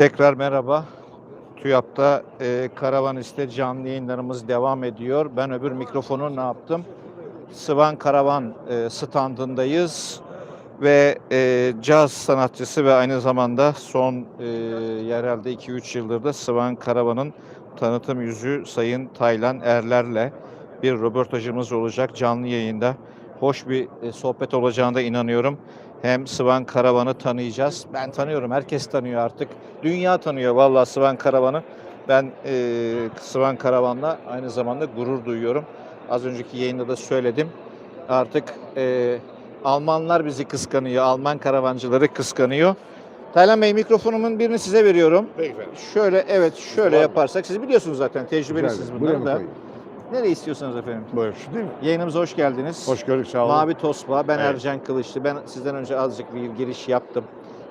Tekrar merhaba. TÜYAP'ta e, Karavanist'te canlı yayınlarımız devam ediyor. Ben öbür mikrofonu ne yaptım? Sıvan Karavan e, standındayız ve e, caz sanatçısı ve aynı zamanda son e, herhalde 2-3 yıldır da Sıvan Karavan'ın tanıtım yüzü Sayın Taylan Erler'le bir röportajımız olacak canlı yayında. Hoş bir e, sohbet olacağına inanıyorum. Hem Sıvan Karavan'ı tanıyacağız. Ben tanıyorum, herkes tanıyor artık. Dünya tanıyor vallahi Sıvan Karavan'ı. Ben e, Sıvan Karavan'la aynı zamanda gurur duyuyorum. Az önceki yayında da söyledim. Artık e, Almanlar bizi kıskanıyor, Alman karavancıları kıskanıyor. Taylan Bey mikrofonumun birini size veriyorum. Peki efendim. Şöyle evet şöyle Var mı? yaparsak siz biliyorsunuz zaten tecrübelisiniz Güzel. Buraya bunları mı da. koyayım? Nereye istiyorsanız efendim. Buyur. Değil mi? Yayınımıza hoş geldiniz. Hoş gördük sağ olun. Mavi Tosba, ben Evet. Ercan Kılıçlı. Ben sizden önce azıcık bir giriş yaptım.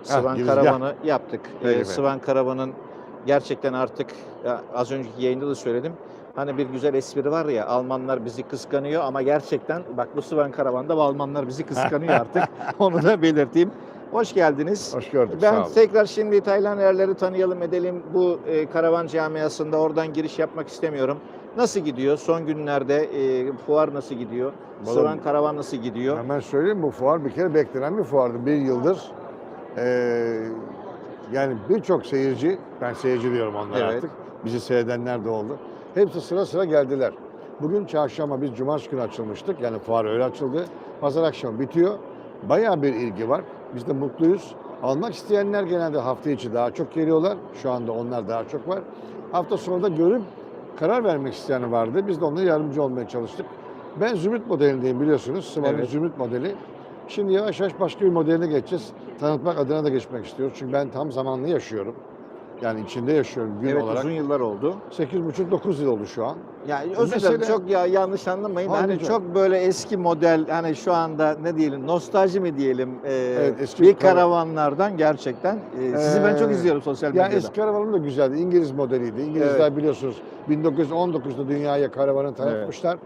Sıvan girizgah. Karavan'ı yaptık. Peki Ee. Sıvan Karavan'ın gerçekten artık az önceki yayında da söyledim. Hani bir güzel espri var ya Almanlar bizi kıskanıyor ama gerçekten bak bu Sıvan Karavan'da bu Almanlar bizi kıskanıyor artık. Onu da belirteyim. Hoş geldiniz. Hoş gördük Ben sağ olun. tekrar şimdi Taylan Erler'i tanıyalım edelim. Bu e, karavan camiasında oradan giriş yapmak istemiyorum. Nasıl gidiyor? Son günlerde e, fuar nasıl gidiyor? Vallahi- Sıvan Karavan nasıl gidiyor? Hemen söyleyeyim bu fuar bir kere beklenen bir fuardı. Bir yıldır ee, yani birçok seyirci, ben seyirci diyorum onlara Evet. artık. Bizi seyredenler de oldu. Hepsi sıra sıra geldiler. Bugün çarşamba biz cumartesi günü açılmıştık. Yani fuar öyle açıldı. Pazar akşamı bitiyor. Bayağı bir ilgi var. Biz de mutluyuz. Almak isteyenler genelde hafta içi daha çok geliyorlar. Şu anda onlar daha çok var. Hafta sonu da görüp karar vermek isteyen vardı. Biz de onlara yardımcı olmaya çalıştık. Ben Zümrüt modelindeyim biliyorsunuz. Sıvanın Evet. Zümrüt modeli. Şimdi yavaş yavaş başka bir modeline geçeceğiz. Tanıtmak adına da geçmek istiyoruz. Çünkü ben tam zamanlı yaşıyorum. Yani içinde yaşıyorum gün evet olarak. uzun yıllar oldu. 8,5-9 yıl oldu şu an. Yani özür dilerim çok ya yanlış anlamayın. Hani hocam. çok böyle eski model hani şu anda ne diyelim nostalji mi diyelim e, Evet, eski bir karavan- karavanlardan gerçekten e, sizi ben çok Ee, izliyorum sosyal Ya medyada. eski karavanım da güzeldi. İngiliz modeliydi. İngilizler biliyorsunuz 1919'da dünyaya karavanı tanıtmışlar.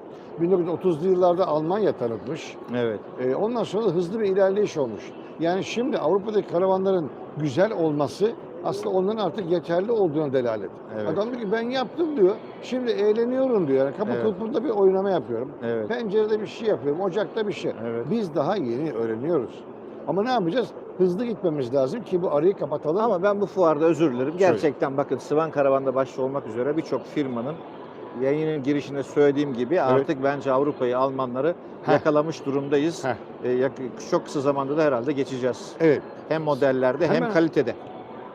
1930'lu yıllarda Almanya tanıtmış. Evet. Ee, ondan sonra hızlı bir ilerleyiş olmuş. Yani şimdi Avrupa'daki karavanların güzel olması aslında onların artık yeterli olduğuna delalet. Evet. Adam diyor ki ben yaptım diyor. Şimdi eğleniyorum diyor. Yani kapı Evet. kulpunda bir oynama yapıyorum. Evet. Pencerede bir şey yapıyorum. Ocakta bir şey. Evet. Biz daha yeni öğreniyoruz. Ama ne yapacağız? Hızlı gitmemiz lazım ki bu arayı kapatalım. Ama ben bu fuarda özür dilerim. Gerçekten bakın Sıvan Karavan'da başta olmak üzere birçok firmanın yayının girişinde söylediğim gibi artık bence Avrupa'yı, Almanları Heh. yakalamış durumdayız. Heh. Ee, çok kısa zamanda da herhalde geçeceğiz. Evet. Hem modellerde hem Hemen- kalitede.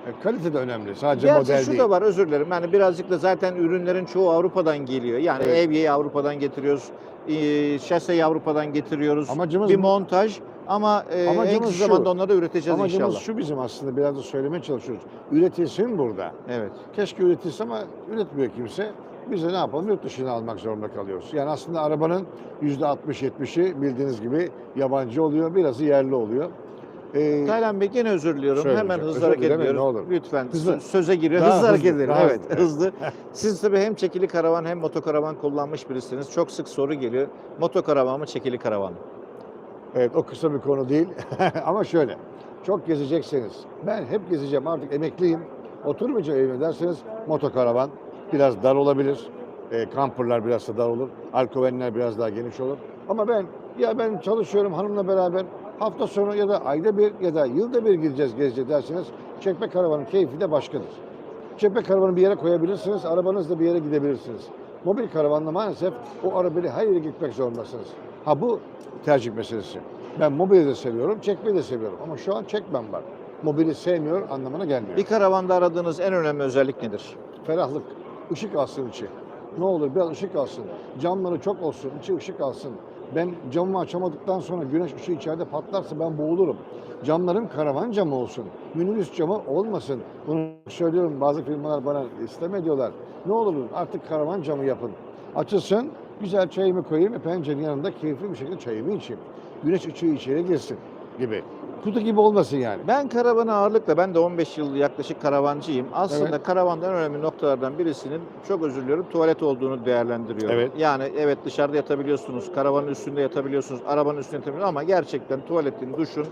E, Kalite de önemli. Sadece Gerçi model şu değil. da var özür dilerim. Yani birazcık da zaten ürünlerin çoğu Avrupa'dan geliyor. Yani Evet. evyeyi Avrupa'dan getiriyoruz. E, şaseyi Avrupa'dan getiriyoruz. Amacımız bir montaj ama e, en Amacımız kısa zamanda onları da üreteceğiz Amacımız inşallah. şu bizim aslında biraz da söylemeye çalışıyoruz. Üretilsin burada. Evet. Keşke üretilse ama üretmiyor kimse. Biz de ne yapalım? Yurt dışına almak zorunda kalıyoruz. Yani aslında arabanın %60-70'i bildiğiniz gibi yabancı oluyor. Birazı yerli oluyor. Ee, Taylan Bey gene özür diliyorum. Söyle Hemen hocam, hızlı özür hareket ediyoruz. ne olur. Lütfen Hızlı. sö- söze giriyor. Daha hızlı hareket hızlı, edelim. daha Evet, hızlı. hızlı. Siz tabii hem çekili karavan hem motokaravan kullanmış birisiniz. Çok sık soru geliyor. Motokaravan mı çekili karavan mı? Evet o kısa bir konu değil. Ama şöyle. Çok gezecekseniz. Ben hep gezeceğim artık emekliyim. Oturmayacağım evime derseniz motokaravan biraz dar olabilir. E, kamperlar biraz da dar olur. Alkovenler biraz daha geniş olur. Ama ben ya ben çalışıyorum hanımla beraber hafta sonu ya da ayda bir ya da yılda bir gideceğiz gezeceğiz derseniz çekme karavanın keyfi de başkadır. Çekme karavanı bir yere koyabilirsiniz, arabanızla bir yere gidebilirsiniz. Mobil karavanla maalesef o arabayla her yere gitmek zorundasınız. Ha bu tercih meselesi. Ben mobili de seviyorum, çekmeyi de seviyorum. Ama şu an çekmem var. Mobili sevmiyor anlamına gelmiyor. Bir karavanda aradığınız en önemli özellik nedir? Ferahlık, ışık alsın içi. Ne olur biraz ışık alsın. Camları çok olsun, içi ışık alsın. Ben camımı açamadıktan sonra güneş ışığı içeride patlarsa ben boğulurum. Camlarım karavan camı olsun. Minibüs camı olmasın. Bunu söylüyorum bazı firmalar bana isteme diyorlar. Ne olur artık karavan camı yapın. Açılsın, güzel çayımı koyayım ve pencerenin yanında keyifli bir şekilde çayımı içeyim. Güneş ışığı içeri girsin gibi. Kutu gibi olmasın yani. Ben karavanı ağırlıkla, ben de 15 yıl yaklaşık karavancıyım. Aslında Evet. karavanda en önemli noktalardan birisinin, çok özür diliyorum, tuvalet olduğunu değerlendiriyorum. Evet. Yani evet dışarıda yatabiliyorsunuz, karavanın üstünde yatabiliyorsunuz, arabanın üstünde yatabiliyorsunuz ama gerçekten tuvaletin, duşun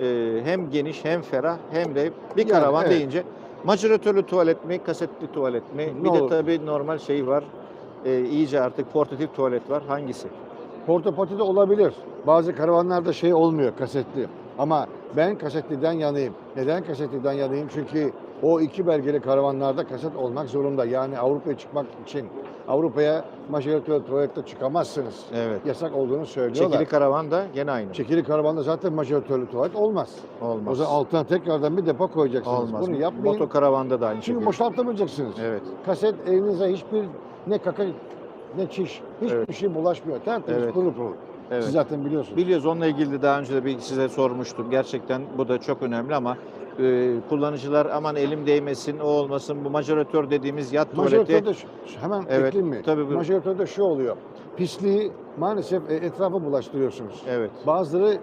e, hem geniş hem ferah hem de bir Yani karavan evet. deyince Majoratörlü tuvalet mi, kasetli tuvalet mi? Ne bir de olur? tabii normal şey var. Ee, iyice artık portatif tuvalet var. Hangisi? Portopoti de olabilir. Bazı karavanlarda şey olmuyor kasetli. Ama ben kasetliden yanayım. Neden kasetliden yanayım? Çünkü o iki belgeli karavanlarda kaset olmak zorunda. Yani Avrupa'ya çıkmak için Avrupa'ya majoratör tuvalette çıkamazsınız. Evet. Yasak olduğunu söylüyorlar. Çekili karavan da gene aynı. Çekili karavanda zaten majoratörlü tuvalet olmaz. Olmaz. O zaman altına tekrardan bir depo koyacaksınız. Olmaz. Bunu yapmayın. Motokaravanda da aynı Çünkü şekilde. boşaltamayacaksınız. Evet. Kaset elinize hiçbir ne kaka ne çiş hiçbir Evet. şey bulaşmıyor. Tertemiz Evet. pırıl pırıl. Evet. Siz zaten biliyorsunuz. Biliyoruz onunla ilgili de daha önce de bir size sormuştum. Gerçekten bu da çok önemli ama e, kullanıcılar aman elim değmesin, o olmasın. Bu majoratör dediğimiz yat tuvaleti. Şu- hemen Evet, ekleyeyim mi? tabii. Majoratörde şu oluyor. Pisliği maalesef e, etrafa bulaştırıyorsunuz. Evet. Bazıları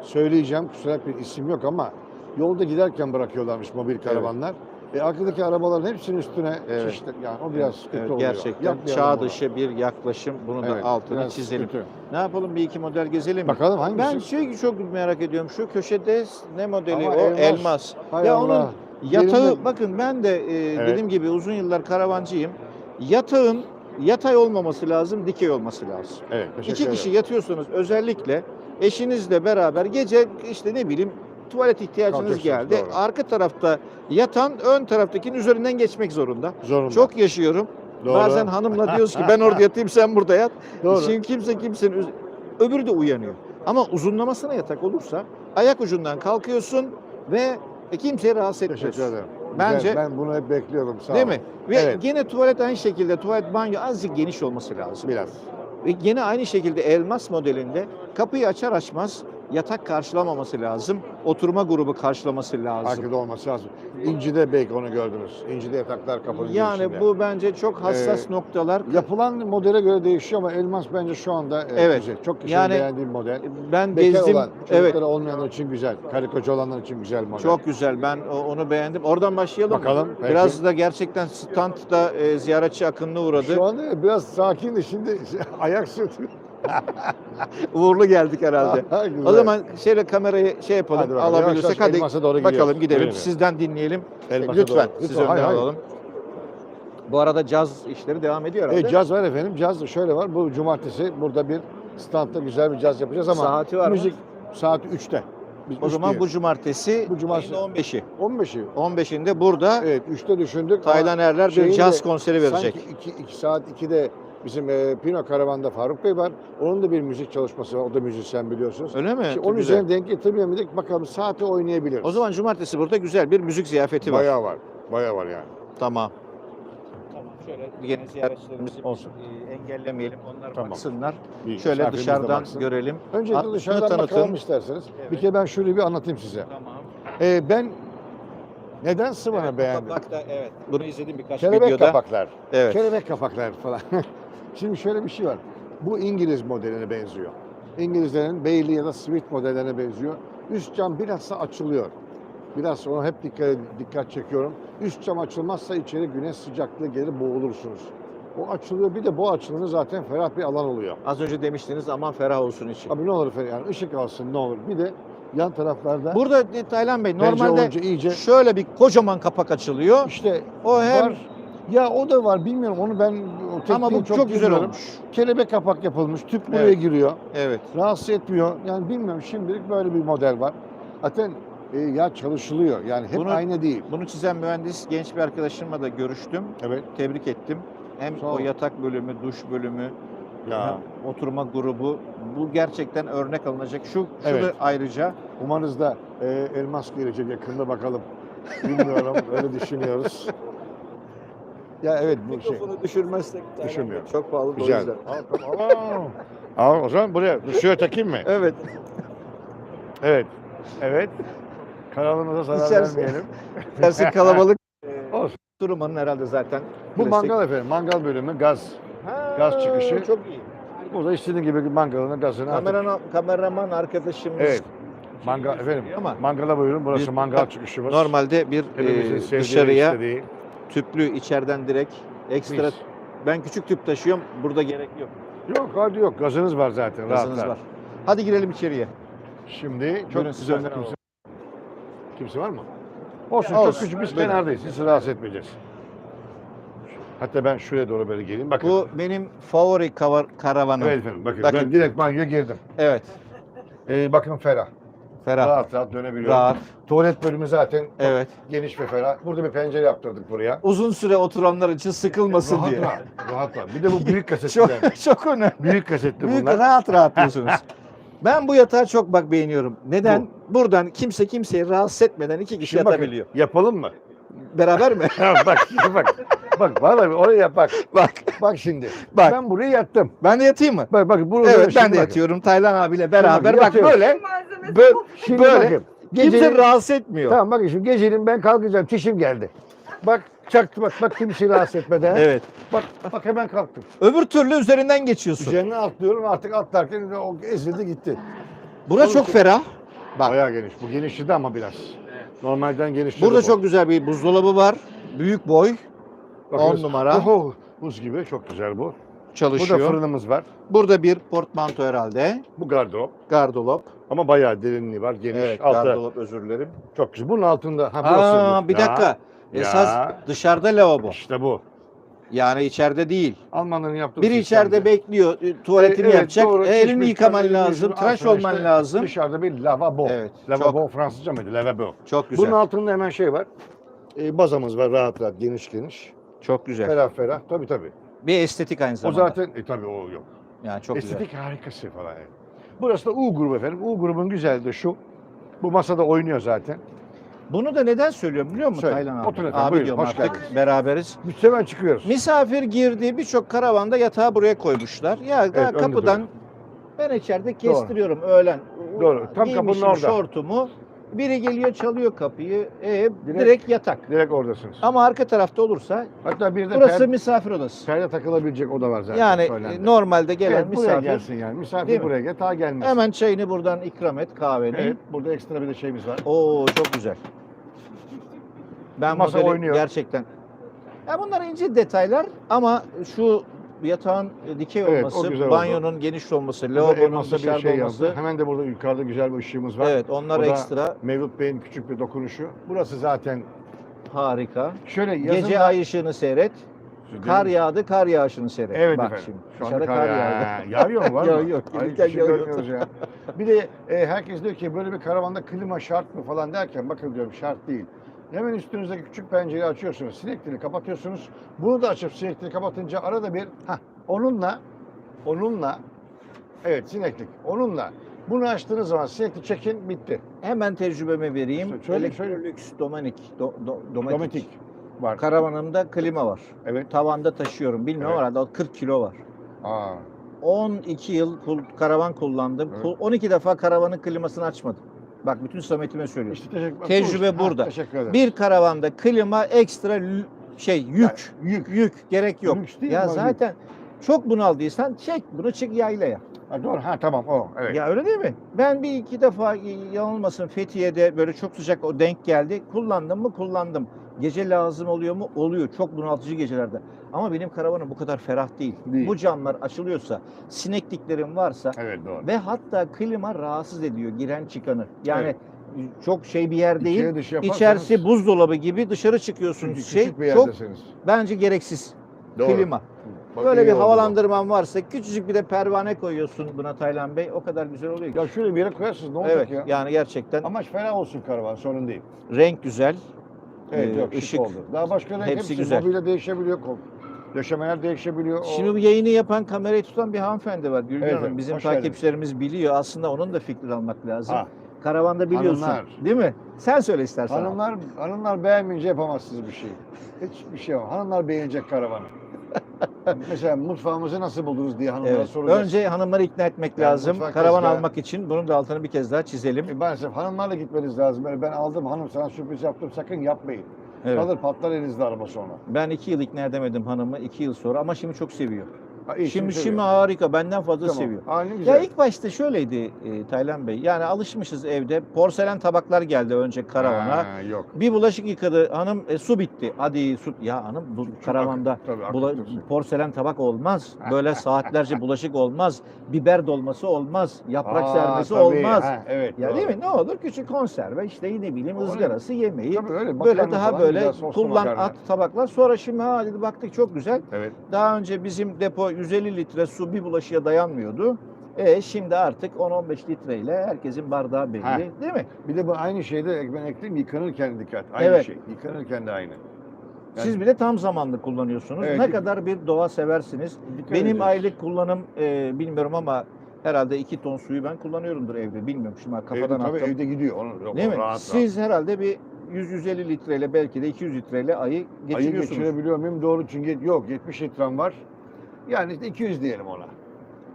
söyleyeceğim kusura bir isim yok ama yolda giderken bırakıyorlarmış mobil karavanlar. E, arkadaki arabaların hepsinin üstüne Evet. şişti. Yani o biraz sıkıntı Evet, oluyor. gerçekten Yapmayalım çağ bunu. dışı bir yaklaşım. Bunu da Evet, altını biraz çizelim. sıkıntı. Ne yapalım bir iki model gezelim? Bakalım hangisi? Ben şey çok merak ediyorum. Şu köşede ne modeli Ama o? elmas. Elmas. Hay ya Allah. onun yatağı Yerinde- bakın ben de e, Evet. dediğim gibi uzun yıllar karavancıyım. Yatağın yatay olmaması lazım, dikey olması lazım. Evet, İki kişi yatıyorsunuz özellikle eşinizle beraber gece işte ne bileyim tuvalet ihtiyacınız geldi. doğru. Arka tarafta yatan ön taraftakinin üzerinden geçmek zorunda. Zorunda. Çok yaşıyorum. Doğru. Bazen hanımla diyoruz ki ben orada yatayım sen burada yat. Doğru. Şimdi kimse kimsenin üz- öbürü de uyanıyor. Ama uzunlamasına yatak olursa ayak ucundan kalkıyorsun ve e, kimseyi rahatsız etmiyorsun. Teşekkür ederim. Bence- ben bunu hep bekliyordum. Sağ Değil olun. mi? Ve Evet. gene tuvalet aynı şekilde tuvalet banyo azıcık geniş olması lazım. Biraz. Ve gene aynı şekilde elmas modelinde kapıyı açar açmaz yatak karşılamaması lazım. Oturma grubu karşılaması lazım. Arkada olması lazım. İnci'de belki onu gördünüz. İnci'de yataklar kapalı Yani bu bence çok hassas Ee, noktalar. Yapılan modele göre değişiyor ama elmas bence şu anda e, Evet. güzel. Çok kişinin Yani beğendiği model. Ben Bekar gezdim. olan, Evet. olmayanlar için güzel. Karı koca olanlar için güzel model. Çok güzel. Ben onu beğendim. Oradan başlayalım. mı? Bakalım, peki. Biraz da gerçekten standda e, ziyaretçi akınına uğradı. Şu anda biraz sakindi şimdi ayak sürtüyor. Uğurlu geldik herhalde. O zaman şöyle kamerayı şey yapalım. Hadi bakalım. alabilirsek Yavaş yavaş hadi doğru bakalım gidelim. Buyurun. Sizden dinleyelim. Elmasa Lütfen doğru. siz önden alalım. Bu arada caz işleri devam ediyor herhalde. E, caz var efendim. Caz şöyle var. Bu cumartesi burada bir standta güzel bir caz yapacağız ama Saati var mı? müzik saat 3'te. Biz o zaman diye. bu cumartesi, Bu cumartesi. ayın 15'i. 15'i. 15'inde burada Evet 3'te düşündük. Taylan Erler bir caz konseri verecek. Sanki 2, 2 saat 2'de bizim e, Pino Karavan'da Faruk Bey var. Onun da bir müzik çalışması var. O da müzisyen biliyorsunuz. Öyle mi? Şimdi onun güzel. üzerine denk getirmeyelim dedik. Bakalım saati oynayabiliriz. O zaman cumartesi burada güzel bir müzik ziyafeti var. Bayağı var. Bayağı var yani. Tamam. Şöyle yeni ziyaretçilerimizi Olsun. e, engellemeyelim. Onlar Tamam. baksınlar. Bir Şöyle misafirimiz de dışarıdan baksın. görelim. Öncelikle At- şunu dışarıdan tanıtın. bakalım isterseniz. Bir Evet. kere ben şöyle bir anlatayım size. Tamam. E, ben neden Sıvan'ı Evet, bu beğendim? kapakta evet. Bunu izledim birkaç Kelebek videoda. kapaklar. Evet. Kelebek kapaklar falan. Şimdi şöyle bir şey var. Bu İngiliz modeline benziyor. İngilizlerin Bailey ya da Swift modellerine benziyor. Üst cam bilhassa açılıyor. Biraz ona hep dikkat, dikkat çekiyorum. Üst cam açılmazsa içeri güneş sıcaklığı gelir boğulursunuz. O açılıyor bir de bu açılımı zaten ferah bir alan oluyor. Az önce demiştiniz aman ferah olsun için. Abi ne olur ferah yani ışık alsın ne olur. Bir de yan taraflarda Burada e, Taylan Bey normalde iyice şöyle bir kocaman kapak açılıyor. işte O hem var. Ya o da var bilmiyorum onu ben o tekniği ama bu çok, güzel bilmiyorum. olmuş. Kelebek kapak yapılmış. Tüp buraya Evet. giriyor. Evet. Rahatsız etmiyor. Yani bilmiyorum şimdilik böyle bir model var. Zaten e, ya çalışılıyor. Yani hep Bunu- aynı değil. Bunu çizen mühendis genç bir arkadaşımla da görüştüm. Evet. Tebrik ettim. Hem Sağ o ol. yatak bölümü, duş bölümü, Ya hem oturma grubu bu gerçekten örnek alınacak. Şu, şu Evet. da ayrıca umarız da e, elmas gelecek yakında bakalım. Bilmiyorum. öyle düşünüyoruz. Ya evet bu şey. mikrofonu düşürmezsek Taylan Düşürmüyor. Bey, çok pahalı da o Güzel. yüzden. Al o zaman buraya. Şuraya takayım mı? Evet. Evet. Evet. Kanalımıza zarar İçerisi- vermeyelim. Tersi kalabalık. Olsun. Durumanın herhalde zaten. Bu klasik. mangal efendim. Mangal bölümü gaz. Ha, gaz çıkışı. Çok iyi. Burada istediğin gibi mangalını, gazını artık. Kameraman, arkadaşımız Evet. Mangal efendim. ama Mangala buyurun. Burası Bir- mangal çıkışı var. normalde bir Hepimizin e, dışarıya istediği. tüplü içeriden direkt ekstra Mis. ben küçük tüp taşıyorum. Burada gerek yok. Yok hadi yok. Gazınız var zaten. Gazınız rahat var. Hadi girelim içeriye. Şimdi çok Buyurun, güzel. Kimse, var mı? Olsun, Olsun. çok küçük biz Buyurun. kenardayız. Sizi rahatsız etmeyeceğiz. Hatta ben şuraya doğru böyle geleyim. Bakın. Bu benim favori kavar- karavanım. Evet efendim bakın. Bakın. Ben direkt banyoya girdim. Evet. Ee, bakın ferah. Ferah. Rahat rahat dönebiliyorum. Rahat. Tuvalet bölümü zaten çok Evet. geniş ve ferah. Burada bir pencere yaptırdık buraya. Uzun süre oturanlar için sıkılmasın rahat diye. rahat. Rahat rahat. Bir de bu büyük Çok, kasetler. çok önemli. büyük kasetli Büyük bunlar. rahat rahat diyorsunuz. Ben bu yatağı çok bak beğeniyorum. Neden? Buradan kimse kimseyi rahatsız etmeden iki kişi Şimdi bakın, yatabiliyor. yapalım mı? Beraber mi? Bak şimdi bak. Bak vallahi oraya yap bak. bak. Bak şimdi. Bak. Ben buraya yattım. Ben de yatayım mı? Bak bak burada Evet şimdi ben de bakın. yatıyorum Taylan abiyle beraber. Bak yatıyorum. böyle Malzemesi böyle Şimdi Böyle. bakın. kimse Gecenin, rahatsız etmiyor. tamam bakın şimdi gecenin ben kalkacağım. Çişim geldi. Bak çaktı bak bak kimseyi rahatsız etmeden. Evet. Bak bak hemen kalktım. Öbür türlü üzerinden geçiyorsun. Üzerine atlıyorum artık atlarken o ezildi gitti. Bura çok ferah. Bak. Bayağı geniş. Bu genişledi ama biraz. Normalden genişledi. Burada bu. çok güzel bir buzdolabı var. Büyük boy Bakıyoruz. on numara. Oho, buz gibi çok güzel bu. çalışıyor. Burada fırınımız var. Burada bir portmanto herhalde. Bu gardırop. Gardırop. Ama bayağı derinliği var. Geniş. Evet, gardırop özür dilerim. çok güzel. Bunun altında. Ha, burası Aa, bu. bir Ya, dakika. Esas ya. dışarıda lavabo. İşte bu. Yani içeride değil. Almanların yaptığı Biri sistemde. içeride bekliyor, e, tuvaletini E, evet, yapacak, doğru. e, elini yıkaman lazım, yüzünü, tıraş olman işte lazım. Dışarıda bir lavabo. Evet, Lavabo Fransızca mıydı? Lavabo. Çok güzel. Bunun altında hemen şey var. E, bazamız var rahat rahat geniş geniş. Çok güzel. Ferah ferah. Tabii tabii. Bir estetik aynı O zamanda. zaten e, tabii o yok. yani çok güzel. Estetik harikası falan. yani. Burası da U grubu efendim. U grubun güzelliği de şu. Bu masada oynuyor zaten. Bunu da neden söylüyorum biliyor musun Söyle. Taylan abi? Oturun efendim, abi buyurun, diyorum hoş artık geldiniz. beraberiz. Hemen çıkıyoruz. Misafir girdiği birçok karavanda yatağı buraya koymuşlar. Ya daha önde kapıdan duruyor. ben içeride kestiriyorum öğlen. Doğru, tam Giymişim kapının orada. şortumu. Biri geliyor çalıyor kapıyı. E, direkt, Direkt- yatak. Direkt oradasınız. Ama arka tarafta olursa Hatta bir de burası per, misafir odası. perde takılabilecek oda var zaten. Yani söylendi. normalde gelen Evet, buraya misafir gelsin yani. Misafir Değil mi? buraya gel, ta gelmez. hemen çayını buradan ikram et kahveni. Evet, burada ekstra bir de şeyimiz var. Oo çok güzel. Ben Masa modeli oynuyor. gerçekten. Ya bunlar ince detaylar ama şu yatağın dikey Evet, o olması, güzel oldu. banyonun geniş olması, Burada lavabonun elmasa bir dışarıda şey olması. yazdı. Hemen de burada yukarıda güzel bir ışığımız var. Evet, onlar da ekstra Mevlüt Bey'in küçük bir dokunuşu. Burası zaten harika. şöyle yazın Gece ay ışığını seyret. Kar yağdı, kar yağışını seyret. Evet Bak efendim. şimdi. Şu anda Dışarıda kar, kar ya- yağdı. Yağıyor mu var mı? Yağıyor, Ay, gelirken hiç yağıyor. görmüyoruz ya. Bir de e, herkes diyor ki böyle bir karavanda klima şart mı falan derken bakın diyorum şart değil. Hemen üstünüzdeki küçük pencereyi açıyorsunuz. Sinekliğini kapatıyorsunuz. Bunu da açıp sinekliği kapatınca arada bir hah, onunla onunla evet sineklik onunla bunu açtığınız zaman sinekli çekin bitti. Hemen tecrübemi vereyim. Söyle. Electrolux Dominik, do, do, Dometic. Dometik var. Karavanımda klima var. Evet. Tavanda taşıyorum. Bilmiyorum Evet. herhalde 40 kilo var. Aa, 12 yıl karavan kullandım. Evet. Kul- 12 defa karavanın klimasını açmadım. Bak bütün samimiyetime söylüyorum. işte teşekkür, Tecrübe bu işte. Ha, burada. teşekkür ederim. Bir karavanda klima ekstra şey yük. yük. Yük gerek yok. Lüks değil ya mi zaten çok bunaldıysan çek bunu çık yaylaya. Ha, doğru. Ha tamam o. Evet. Ya öyle değil mi? Ben bir iki defa yanılmasın Fethiye'de böyle çok sıcak o denk geldi. Kullandım mı? Kullandım. Gece lazım oluyor mu? Oluyor. Çok bunaltıcı gecelerde. Ama benim karavanım bu kadar ferah değil. Değil. Bu camlar açılıyorsa, sinekliklerim varsa Evet doğru. ve hatta klima rahatsız ediyor giren çıkanı. Yani çok şey bir yer değil. İçerisi buzdolabı gibi dışarı çıkıyorsunuz. Küçük, Şey çok bence gereksiz. Doğru. Klima. Bak, Böyle bir oldu havalandırman varsa küçücük bir de pervane koyuyorsun buna Taylan Bey. O kadar güzel oluyor ki. Ya şöyle bir yere koyarsınız ne olacak Evet ya? yani gerçekten Amaç ferah olsun karavan sorun değil. renk güzel. Evet Ee, yok şık ışık. oldu. Daha başka renk hepsi hepsi, güzel. mobilya değişebiliyor. Döşemeler değişebiliyor. O- Şimdi bu yayını yapan kamerayı tutan bir hanımefendi var. Gülgün Evet, Hanım bizim takipçilerimiz biliyor. Aslında onun da fikrini almak lazım. Ha, Karavanda biliyorsun. Hanımlar. Değil mi? Sen söyle istersen. hanımlar, hanımlar beğenmeyince yapamazsınız bir şey. Hiçbir şey yok. Hanımlar beğenecek karavanı. Mesela mutfağımızı nasıl buldunuz diye hanımlara Evet. soracağız. Önce hanımları ikna etmek Yani lazım. mutfak Karavan tezgahı- almak için bunun da altını bir kez daha çizelim. E, maalesef hanımlarla gitmeniz lazım. Böyle ben aldım hanım sana sürpriz yaptım sakın yapmayın. Evet. Kalır patlar elinizde araba sonra. Ben iki yıl ikna edemedim hanımı. iki yıl sonra ama şimdi çok seviyor. Ha, iyi, Şimdi şimdi harika. Benden fazla Tamam. seviyor. Aa, ne güzel. Ya ilk başta şöyleydi e, Taylan Bey. Yani alışmışız evde. Porselen tabaklar geldi önce karavana. Ha, yok. Bir bulaşık yıkadı. Hanım e, su bitti. Hadi su. Ya hanım bu karavanda Tabii, bula- porselen tabak olmaz. Böyle saatlerce bulaşık olmaz. Biber dolması olmaz. Yaprak Aa, sermesi tabii. olmaz. Ha, evet. Ya doğru. değil mi? Ne olur küçük konserve işte ne bileyim ızgarası yemeği. Tabii öyle. Böyle makarna daha falan, böyle güzel soslu kullan makarna. at tabaklar. Sonra şimdi ha dedi baktık çok güzel. Evet. Daha önce bizim depo 150 litre su bir bulaşığa dayanmıyordu. E şimdi artık 10-15 litreyle herkesin bardağı belli Ha. değil mi? Bir de bu aynı şeyde ben ekleyeyim yıkanırken dikkat. Aynı Evet. şey. Yıkanırken de aynı. Siz bir de tam zamanlı kullanıyorsunuz. Evet, ne kadar bir doğa seversiniz. Dikkat Benim edeceğiz. aylık kullanım e, bilmiyorum ama herhalde 2 ton suyu ben kullanıyorumdur evde. Bilmiyorum şimdi kafadan evde, tabii attım. evde gidiyor. Onu, yok, Değil mi? Rahat Siz herhalde bir 100-150 litreyle belki de 200 litreyle ayı rahat. Ayı geçiriyorsunuz. geçirebiliyor muyum? Doğru çünkü yok 70 litrem var. Yani işte 200 diyelim ona.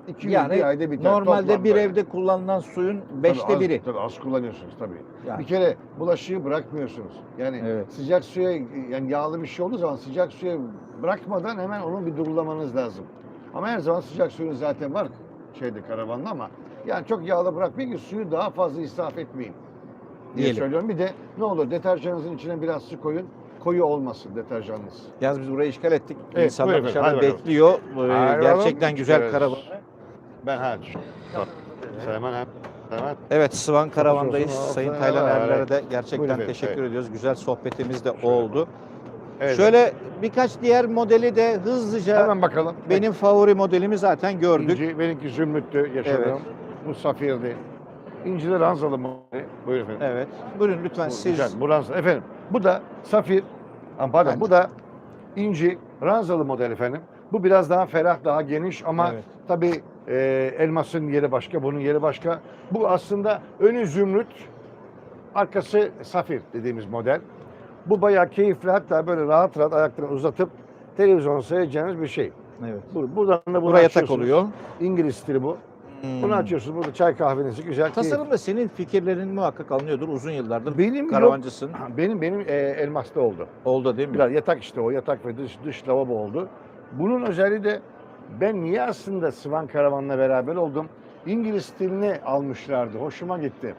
200 Yani bir ayda biter. Normalde bir evde kullanılan suyun beşte az- biri. Tabii az kullanıyorsunuz tabii. Yani. Bir kere bulaşığı bırakmıyorsunuz. Yani Evet. sıcak suya yani yağlı bir şey olduğu zaman sıcak suya bırakmadan hemen onu bir durulamanız lazım. Ama her zaman sıcak suyunuz zaten var şeyde karavanda ama yani çok yağlı bırakmayın ki suyu daha fazla israf etmeyin diye Diyelim. söylüyorum. Bir de ne olur deterjanınızın içine biraz su koyun. Koyu olmasın deterjanınız. Yalnız biz burayı işgal ettik. Evet, İnsanlar buyurun dışarıda hadi bakalım. bekliyor. Ee, Hadi gerçekten bakalım. güzel Evet. karavan. Ben ha Hemen hemen. Evet Sıvan Karavan'dayız. olsun. Sayın Taylan evet. Erler'e de gerçekten Buyurun efendim, teşekkür evet. ediyoruz. Güzel sohbetimiz de Şöyle. oldu. Evet. Şöyle birkaç diğer modeli de hızlıca hemen bakalım. benim favori modelimi zaten gördük. İnci, benimki zümrüttü yaşadığım. Bu safirdi. İnciler ranzalı mı? Buyurun efendim. Evet. Buyurun lütfen Bu siz. güzel, bu ranzalı. Efendim bu da safir. Ha, Pardon Ben- bu da inci ranzalı model efendim. Bu biraz daha ferah, daha geniş ama Evet. tabii e, elmasın yeri başka, bunun yeri başka. Bu aslında önü zümrüt, arkası safir dediğimiz model. Bu bayağı keyifli hatta böyle rahat rahat ayaklarını uzatıp televizyon seyredeceğiniz bir şey. Evet. Bu- Buradan da Buraya tak açıyorsunuz. oluyor. İngiliz stili bu. Hmm. Bunu açıyorsunuz. Burada çay kahvenizi güzel. Tasarımda senin fikirlerin muhakkak alınıyordur uzun yıllardır. Benim yok. Karavancısın. Benim benim e, elmasta oldu. Oldu değil mi? Biraz yatak işte o yatak ve dış, dış lavabo oldu. Bunun özelliği de ben niye aslında Svan Karavan'la beraber oldum? İngiliz stilini almışlardı. Hoşuma gitti.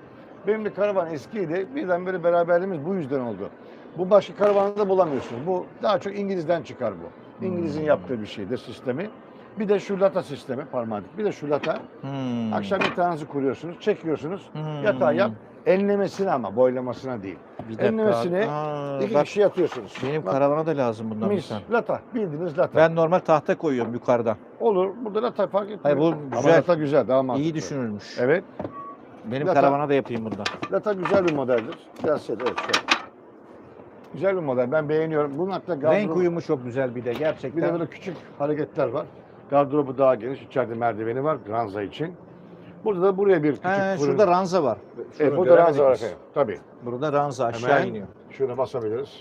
Benim de karavan eskiydi. Birden böyle beraberliğimiz bu yüzden oldu. Bu başka karavanda bulamıyorsunuz. Bu daha çok İngiliz'den çıkar bu. İngiliz'in Hmm. yaptığı bir şeydir sistemi. Bir de şu lata sistemi parmadık. Bir de şu lata. Hmm. Akşam yatağınızı kuruyorsunuz, çekiyorsunuz. Hmm. Yatağı yap. Enlemesine ama boylamasına değil. Bir enlemesine Aa, İki bak, kişi yatıyorsunuz. benim Bak, karavana da lazım bundan bir mis, tane. lata. Bildiğiniz lata. Ben normal tahta koyuyorum yukarıdan. Olur. Burada lata fark etmiyor. Hayır, bu Ama güzel. lata güzel. Daha mantıklı. İyi düşünülmüş. Evet. Benim Lata- karavana da yapayım bundan. Lata güzel bir modeldir. Biraz şey, evet, şöyle. Güzel bir model. Ben beğeniyorum. Bunun hatta Renk gardırobu... uyumu çok güzel bir de gerçekten. Bir de böyle küçük hareketler var. Gardırobu daha geniş. İçeride merdiveni var ranza için. Burada da buraya bir küçük He, fırın. şurada ranza var. Evet, Şunu burada ranza var efendim. Tabii. Burada ranza aşağı Hemen iniyor. Şuna basabiliriz.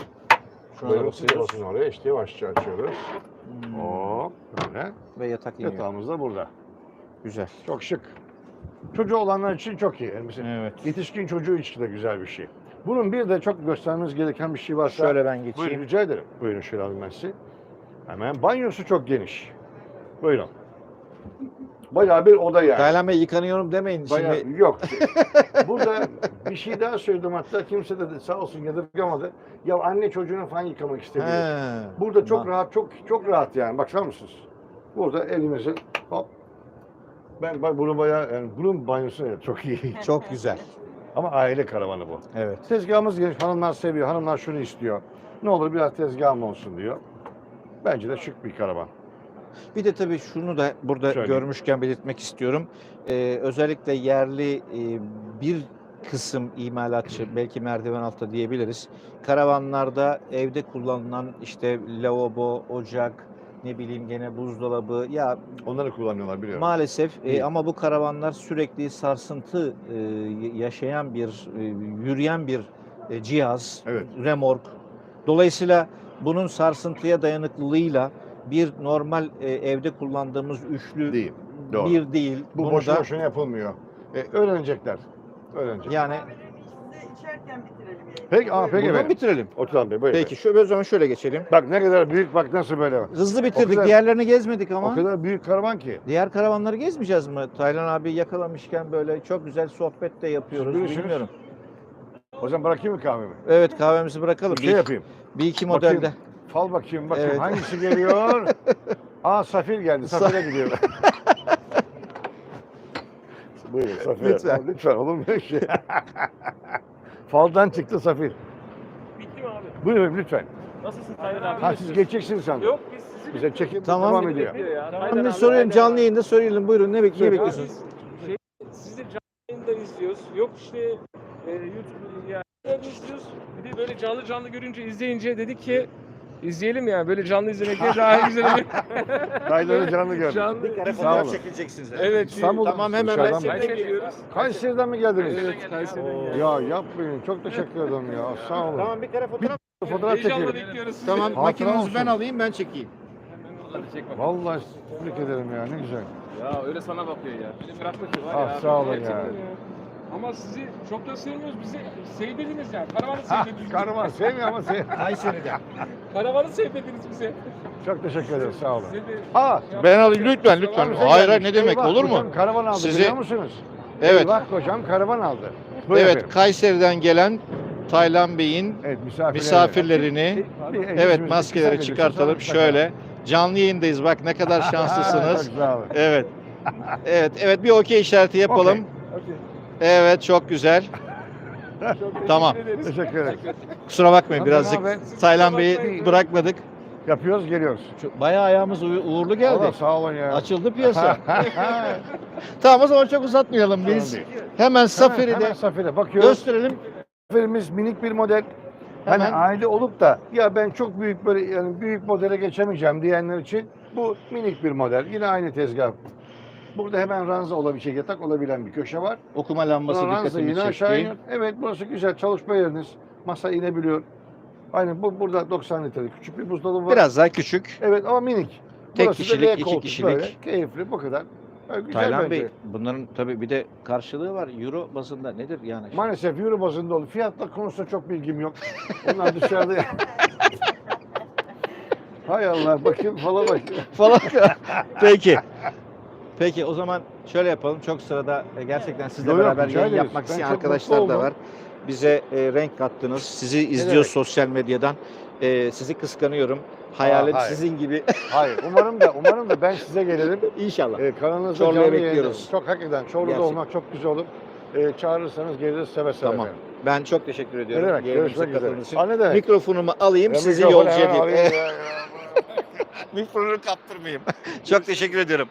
Şuna Buyurun siz basın oraya. İşte yavaşça açıyoruz. Hmm. Hop. Böyle. Ve yatak iniyor. Yatağımız da burada. Güzel. Çok şık. Çocuğu olanlar için çok iyi. Yani Evet. Yetişkin çocuğu için de güzel bir şey. Bunun bir de çok göstermemiz gereken bir şey varsa... Şöyle ben Buyurun geçeyim. rica ederim. Buyurun şöyle alayım ben sizi. Hemen banyosu çok geniş. Buyurun. Bayağı bir oda yani. Taylan Bey yıkanıyorum demeyin. Bayağı Şimdi yok. Burada bir şey daha söyledim hatta kimse de sağ olsun yadırgamadı. Ya anne çocuğunu falan yıkamak istemiyor. He. Burada çok Ma- rahat, çok çok rahat yani. Bakar mısınız? Burada elimizi hop. Ben, ben bunu bayağı, yani bunun banyosu evet, çok iyi. Çok güzel. Ama aile karavanı bu. Evet. Tezgahımız geniş. Hanımlar seviyor. Hanımlar şunu istiyor. Ne olur biraz tezgahım olsun diyor. Bence de şık bir karavan. Bir de tabii şunu da burada Söyle. görmüşken belirtmek istiyorum. Ee, özellikle yerli e, bir kısım imalatçı belki merdiven altta diyebiliriz. Karavanlarda evde kullanılan işte lavabo, ocak, ne bileyim gene buzdolabı ya Onları kullanıyorlar biliyorum. maalesef e, ama bu karavanlar sürekli sarsıntı e, yaşayan bir e, yürüyen bir e, cihaz, Evet. remork. Dolayısıyla bunun sarsıntıya dayanıklılığıyla bir normal e, evde kullandığımız üçlü Değil. Doğru. bir değil. Bu Bunu boşu da boşuna yapılmıyor. E, öğrenecekler. Öğrenecek. yani içerken bitirelim yayını. Peki, aa, peki Buradan bitirelim. Oturan Bey buyurun. Peki şöyle o zaman şöyle geçelim. Bak ne kadar büyük bak nasıl böyle. Hızlı bitirdik. kadar- Diğerlerini gezmedik ama. O kadar büyük karavan ki. Diğer karavanları gezmeyeceğiz mi? Taylan abi yakalamışken böyle çok güzel sohbet de yapıyoruz. Bilirsiniz. Bilmiyorum. O zaman bırakayım mı kahvemi? Evet kahvemizi bırakalım. Bir şey yapayım. bir iki Bakayım. Fal bakayım bakayım Evet. hangisi geliyor? Aa Safir geldi. Safir'e gidiyor. Buyurun Safir. Lütfen. Lütfen olur mu öyle şey? Faldan çıktı Safir. Bitti mi abi? Buyurun lütfen. Nasılsın Taylan abi? Ha siz geçeceksiniz sandım. Yok biz sizi Bize çekim Tamam. devam ediyor. bekliyor ya. Ben Taylan de abi, soruyorum Taylan canlı abi. yayında söyleyelim. Buyurun ne, bek ne bekliyorsunuz? Biz Şey, sizi canlı yayında izliyoruz. Yok işte e, YouTube'da yani izliyoruz. Bir de böyle canlı canlı görünce izleyince dedik ki izleyelim yani böyle canlı izlemek de daha güzel oluyor. Kayları canlı gördüm. canlı. Bir kare Sağ fotoğraf olun. çekileceksiniz. Evet. İstanbul Tamam, hemen mı? Kayseri'den geliyoruz. Kayseri'den mi geldiniz? Evet, Kayseri'den Oo. geldik. Ya yapmayın. Çok teşekkür ederim ya. Sağ olun. Tamam bir kare fotoğraf. Fotoğraf Heyecanla çekelim. bekliyoruz sizi. Tamam Hatıra makinenizi ben alayım ben çekeyim. Vallahi tebrik ederim ya. Ne güzel. Ya öyle sana bakıyor ya. Öyle bırakma ki var Ah, ya. sağ olun Gerçekten ya. Ama sizi çok da sevmiyoruz. Bizi sevdiniz yani. Karavanı Ha, sevdiniz. karıvan sevmiyor ama sev. Kayseri'den. Karavanı sevdiniz bize. Çok teşekkür ederim. Sağ olun. Size de- Aa, Ben alayım lütfen lütfen. Hayır hayır ne demek Eyvah, olur mu? kocam karavan aldı Sizi- biliyor musunuz? Evet. Eyvah kocam karavan aldı. Buyurun Evet efendim. Kayseri'den gelen Taylan Bey'in Evet misafirleri. misafirlerini evet maskeleri çıkartalım şöyle. Canlı yayındayız bak ne kadar şanslısınız. Çok sağ olun. Evet. Evet evet bir okey işareti yapalım. Okey. Evet çok güzel. Çok Tamam. teşekkür ederiz. Teşekkür ederim. Kusura bakmayın Tamam birazcık abi. Taylan Bey'i bırakmadık. Yapıyoruz geliyoruz. Çok- Bayağı ayağımız uğur- uğurlu geldi. Allah sağ olun ya. Açıldı piyasa. tamam o zaman çok uzatmayalım biz. değil. Hemen Safir'i de Safir'e bakıyoruz. gösterelim. Safir'imiz minik bir model. Hani Hemen. aile olup da ya ben çok büyük böyle yani büyük modele geçemeyeceğim diyenler için bu minik bir model. Yine aynı tezgah. Burada hemen ranza olabilecek, yatak olabilen bir köşe var. Okuma lambası Ranza dikkatimi yine aşağı çekti. iniyor. Evet burası güzel çalışma yeriniz. Masa inebiliyor. Aynen bu burada 90 litrelik küçük bir buzdolabı var. Biraz daha küçük. Evet ama minik. Tek da kişilik, L iki koltuk kişilik. Böyle, keyifli bu kadar. Böyle güzel Taylan bence. Bey bunların tabii bir de karşılığı var. Euro bazında nedir yani? Maalesef euro bazında oldu. Fiyatlar konusunda çok bilgim yok. Onlar dışarıda. Hay Allah bakayım falan bak. falan. Peki. Peki o zaman şöyle yapalım. Çok sırada e, gerçekten sizle Yok, yok, beraber rica yayın ederiz. yapmak Ben isteyen çok arkadaşlar mutlu da oldum. var. Bize e, renk kattınız. Sizi izliyoruz demek? sosyal medyadan. E, sizi kıskanıyorum. Hayalim hayır. sizin gibi. Hayır umarım da umarım da ben size gelirim. İnşallah. Ee, kanalınızda Çorlu'ya canlı bekliyoruz. yayınlarız. Çok hakikaten Çorlu'da Gerçekten. olmak çok güzel olur. Ee, çağırırsanız geliriz seve seve. Tamam. efendim. Ben çok teşekkür Ne ediyorum. demek? Yayınımıza Görüşmek üzere. için. Aa, ne demek? Mikrofonumu alayım, Ya sizi mikrofonu yolcu hemen edeyim. alayım ya, ya. Mikrofonu kaptırmayayım. Çok teşekkür ediyorum.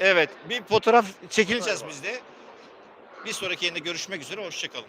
Evet, bir fotoğraf çekileceğiz biz de. Bir sonraki yayında görüşmek üzere, hoşçakalın.